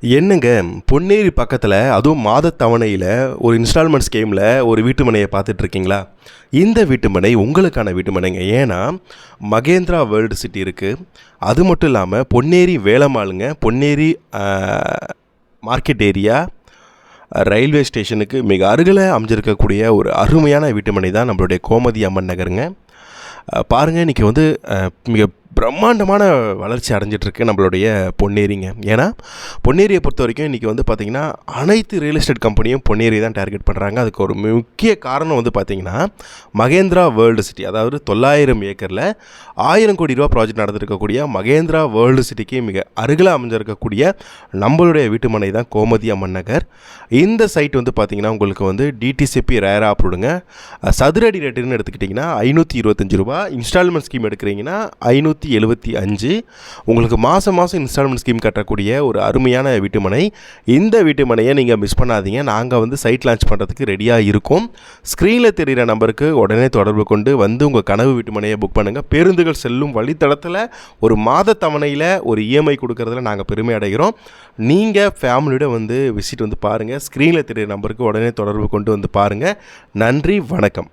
என்னங்க பொன்னேரி பக்கத்தில் அதுவும் மாதத் தவணையில் ஒரு இன்ஸ்டால்மெண்ட் ஸ்கீமில் ஒரு வீட்டுமனையை பார்த்துட்டு இருக்கீங்களா இந்த வீட்டுமனை உங்களுக்கான வீட்டுமனைங்க. ஏன்னா மகேந்திரா வேர்ல்டு சிட்டி இருக்குது அது மட்டும் இல்லாமல் பொன்னேரி வேலம்மாளுங்க பொன்னேரி மார்க்கெட் ஏரியா ரயில்வே ஸ்டேஷனுக்கு மிக அருகில் அமைஞ்சிருக்கக்கூடிய ஒரு அருமையான வீட்டுமனை தான் நம்மளுடைய கோமதி அம்மன் நகருங்க. பாருங்கள் இன்றைக்கி வந்து மிக பிரம்மாண்டமான வளர்ச்சி அடைஞ்சிட்ருக்கு நம்மளுடைய பொன்னேரிங்க. ஏன்னா பொன்னேரியை பொறுத்த வரைக்கும் இன்றைக்கி வந்து பார்த்திங்கன்னா அனைத்து ரியல் எஸ்டேட் கம்பெனியும் பொன்னேரி தான் டார்கெட் பண்ணுறாங்க அதுக்கு ஒரு முக்கிய காரணம் வந்து பார்த்திங்கன்னா மகேந்திரா வேர்ல்டு சிட்டி அதாவது தொள்ளாயிரம் ஏக்கரில் ஆயிரம் கோடி ரூபா ப்ராஜெக்ட் நடந்திருக்கக்கூடிய மகேந்திரா வேர்ல்டு சிட்டிக்கு மிக அருகில் அமைஞ்சிருக்கக்கூடிய நம்மளுடைய வீட்டுமனை தான் கோமதி அம்மன் நகர். இந்த சைட் வந்து பார்த்திங்கன்னா உங்களுக்கு வந்து டிடிசிபி ரேராக அப்ரூடுங்க சதுரடி ரேட்டுன்னு எடுத்துக்கிட்டிங்கன்னா ஐநூற்றி இருபத்தஞ்சி ரூபா. இன்ஸ்டால்மெண்ட் ஸ்கீம் எடுக்கிறீங்கன்னா ஐநூற்றி எழுபத்தி அஞ்சு உங்களுக்கு மாதம் மாதம் இன்ஸ்டால்மெண்ட் ஸ்கீம் கட்டக்கூடிய ஒரு அருமையான வீட்டுமனை. இந்த வீட்டுமனையை நீங்கள் மிஸ் பண்ணாதீங்க. நாங்கள் வந்து சைட் லான்ச் பண்ணுறதுக்கு ரெடியாக இருக்கோம். ஸ்க்ரீனில் தெரிகிற நம்பருக்கு உடனே தொடர்பு கொண்டு வந்து உங்கள் கனவு வீட்டுமனையை புக் பண்ணுங்கள் பேருந்துகள் செல்லும் வழித்தடத்தில் ஒரு மாத தவணையில் ஒரு இஎம்ஐ கொடுக்கறதுல நாங்கள் பெருமை அடைகிறோம். நீங்கள் ஃபேமிலியோட வந்து விசிட் வந்து பாருங்கள் ஸ்க்ரீனில் தெரிகிற நம்பருக்கு உடனே தொடர்பு கொண்டு வந்து பாருங்கள் நன்றி வணக்கம்.